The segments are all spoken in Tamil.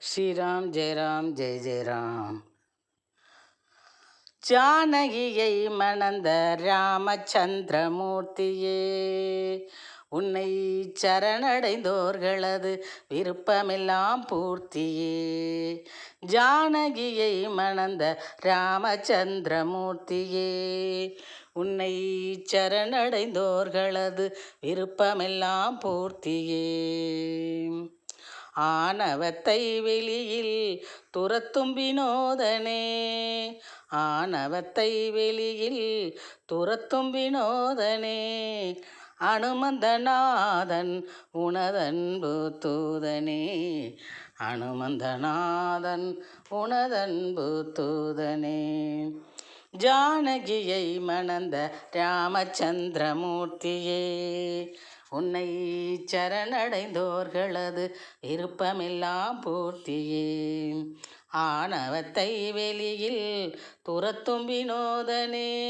ஸ்ரீராம் ஜெயராம் ஜெய ஜெயராம். ஜானகியை மணந்த ராமச்சந்திரமூர்த்தியே உன்னை சரணடைந்தோர்களது விருப்பமெல்லாம் பூர்த்தியே. ஜானகியை மணந்த ராமச்சந்திரமூர்த்தியே உன்னை சரணடைந்தோர்களது விருப்பமெல்லாம் பூர்த்தியே. ஆணவத்தை வெளியில் துரத்தும் வினோதனே. ஆணவத்தை வெளியில் துரத்தும் வினோதனே. அனுமந்தநாதன் உனதன்பு தூதனே. அனுமந்தநாதன் உனதன்பு தூதனே. ஜானகியை மணந்த ராமச்சந்திரமூர்த்தியே உன்னை சரணடைந்தோர்களது விருப்பமெல்லாம் பூர்த்தியே. ஆணவத்தை வெளியில் துரத்தும் வினோதனே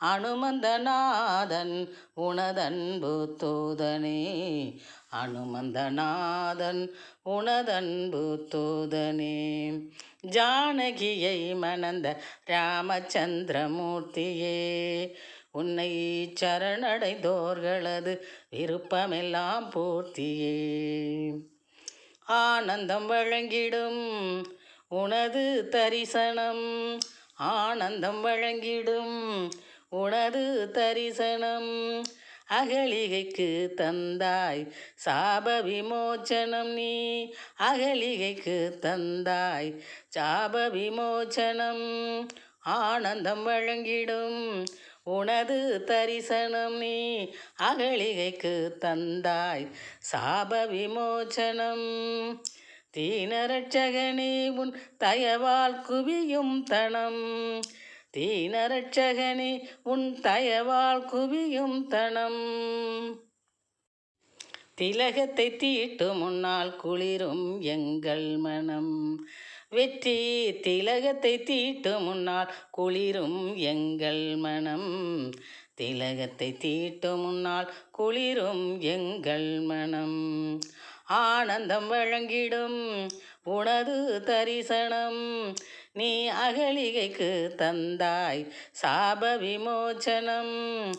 அனுமந்தநாதன் உனதன்பு தூதனே அனுமந்தநாதன் உனதன்பு தூதனே. ஜானகியை மணந்த ராமச்சந்திரமூர்த்தியே உன்னை சரணடைந்தோர்களது விருப்பமெல்லாம் பூர்த்தியே. ஆனந்தம் வழங்கிடும் உனது தரிசனம் ஆனந்தம் வழங்கிடும் உனது தரிசனம் அகலிகைக்கு தந்தாய். சாப விமோச்சனம் நீ அகலிகைக்கு தந்தாய். சாப விமோச்சனம் ஆனந்தம் வழங்கிடும். உனது தரிசனம் நீ அகலிகைக்கு தந்தாய். சாப விமோச்சனம் தீனரட்சகனே உன் தயவால் குவியும் தனம். தீனரட்சகனே உன் தயவால் குவியும் தனம். திலகத்தை தீட்டு முன்னால் குளிரும் எங்கள் மனம். வெற்றி திலகத்தை தீட்டு முன்னால் குளிரும் எங்கள் மனம். திலகத்தை தீட்டு முன்னால் குளிரும் எங்கள் மனம். ஆனந்தம் வழங்கிடும் உனது தரிசனம். நீ அகலிகைக்கு தந்தாய் சாப விமோச்சனம்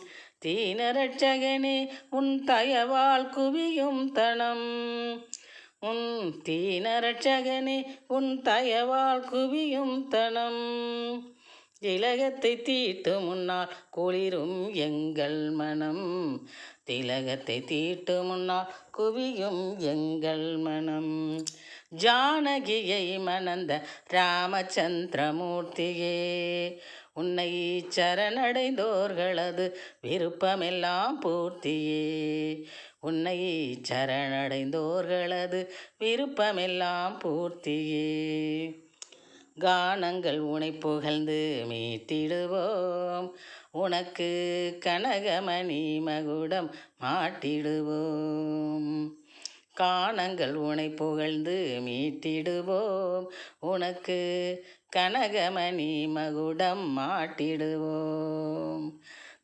தீனரட்சகனே உன் தயவால் குவியும் தனம். உன் தீனரட்சகனே உன் தயவால் குவியும் தனம். திலகத்தை தீட்டு முன்னால் குளிரும் எங்கள் மனம். திலகத்தை தீட்டு முன்னால் குவியும் எங்கள் மனம். ஜானகியை மணந்த ராமச்சந்திரமூர்த்தியே உன்னை சரணடைந்தோர்களது விருப்பமெல்லாம் பூர்த்தியே. உன்னை சரணடைந்தோர்களது விருப்பமெல்லாம் பூர்த்தியே. கானங்கள் உனை புகழ்ந்து மீட்டிடுவோம். உனக்கு கனகமணி மகுடம் மாட்டிடுவோம். காணங்கள் உனை புகழ்ந்து மீட்டிடுவோம். உனக்கு கனகமணி மகுடம் மாட்டிடுவோம்.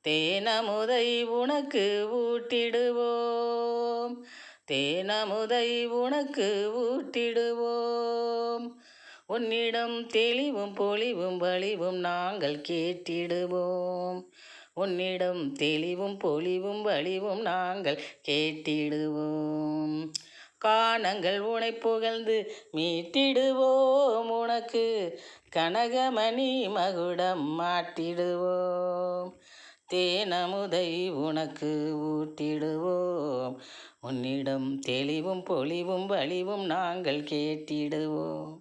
தேனமுதை உனக்கு ஊட்டிடுவோம். தேனமுதை உனக்கு ஊட்டிடுவோம். உன்னிடம் தெளிவும் பொலிவும் வலிவும் நாங்கள் கேட்டிடுவோம். உன்னிடம் தெளிவும் பொலிவும் வலிவும் நாங்கள் கேட்டிடுவோம். காணங்கள் உனை புகழ்ந்து மீட்டிடுவோம். உனக்கு கனகமணி மகுடம் மாட்டிடுவோம். தேனமுதை உனக்கு ஊட்டிடுவோம். உன்னிடம் தெளிவும் பொலிவும் வலிவும் நாங்கள் கேட்டிடுவோம்.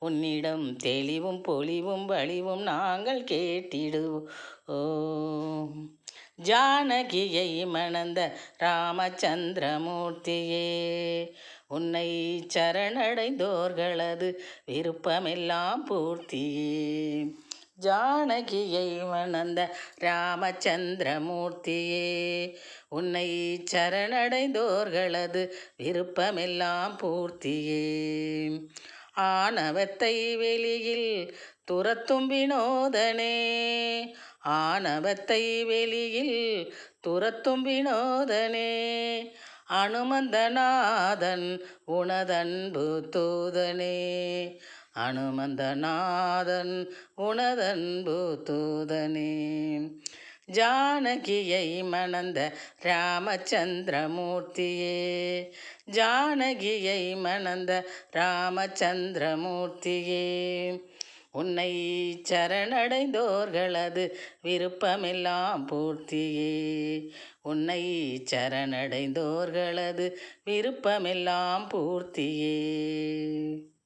உன்னிடம் தெளிவும் பொலிவும் வலிவும் நாங்கள் கேட்டிடுவோம். ஜானகியை மணந்த ராமச்சந்திரமூர்த்தியே உன்னை சரணடைந்தோர்களது விருப்பமெல்லாம் பூர்த்தியே. ஜானகியை மணந்த ராமச்சந்திரமூர்த்தியே உன்னை சரணடைந்தோர்களது விருப்பமெல்லாம் பூர்த்தியே. ஆணவத்தை வெளியில் துரத்தும் வினோதனே. ஆணவத்தை வெளியில் துரத்தும் வினோதனே. அனுமந்தநாதன் உனதன்பு தூதனே. அனுமந்தநாதன் உனதன்பு தூதனே. ஜானகியை மணந்த ராமச்சந்திரமூர்த்தியே. ஜானகியை மணந்த ராமச்சந்திரமூர்த்தியே. உன்னை சரணடைந்தோர்களது விருப்பமெல்லாம் பூர்த்தியே. உன்னை சரணடைந்தோர்களது விருப்பமெல்லாம் பூர்த்தியே.